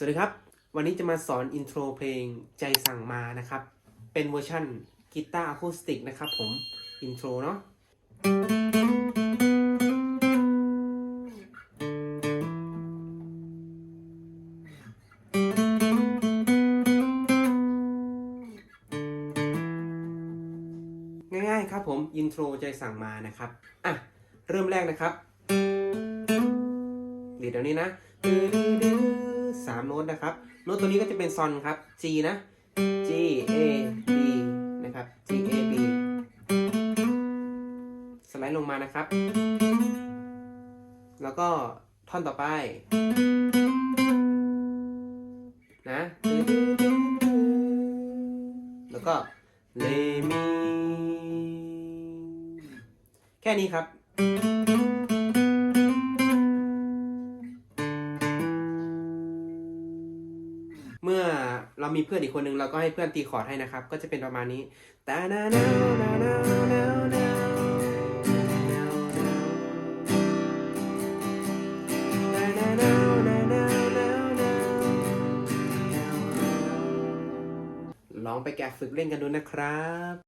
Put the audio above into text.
สวัสดีครับ วันนี้จะมาสอนอินโทรเพลงใจสั่งมานะครับ เป็นเวอร์ชั่นกีตาร์อะคูสติกนะครับผม อินโทรเนาะง่ายๆครับผมอินโทรใจสั่งมานะครับ อะ เริ่มแรกนะครับดีดเดี๋ยวนี้นะ สามโน้ตนะครับโน้ตตัวนี้ก็จะเป็นซอนครับ G นะ G A B นะครับ G A B สไลด์ลงมานะครับ แล้วก็ท่อนต่อไป นะแล้วก็เลมีแค่นี้ครับ เมื่อเรามีเพื่อนอีกคนหนึ่งเราก็ให้เพื่อนตีคอร์ดให้นะครับ ก็จะเป็นประมาณนี้ตานานานานานานาลองไปแกะฝึกเล่นกันดูนะครับ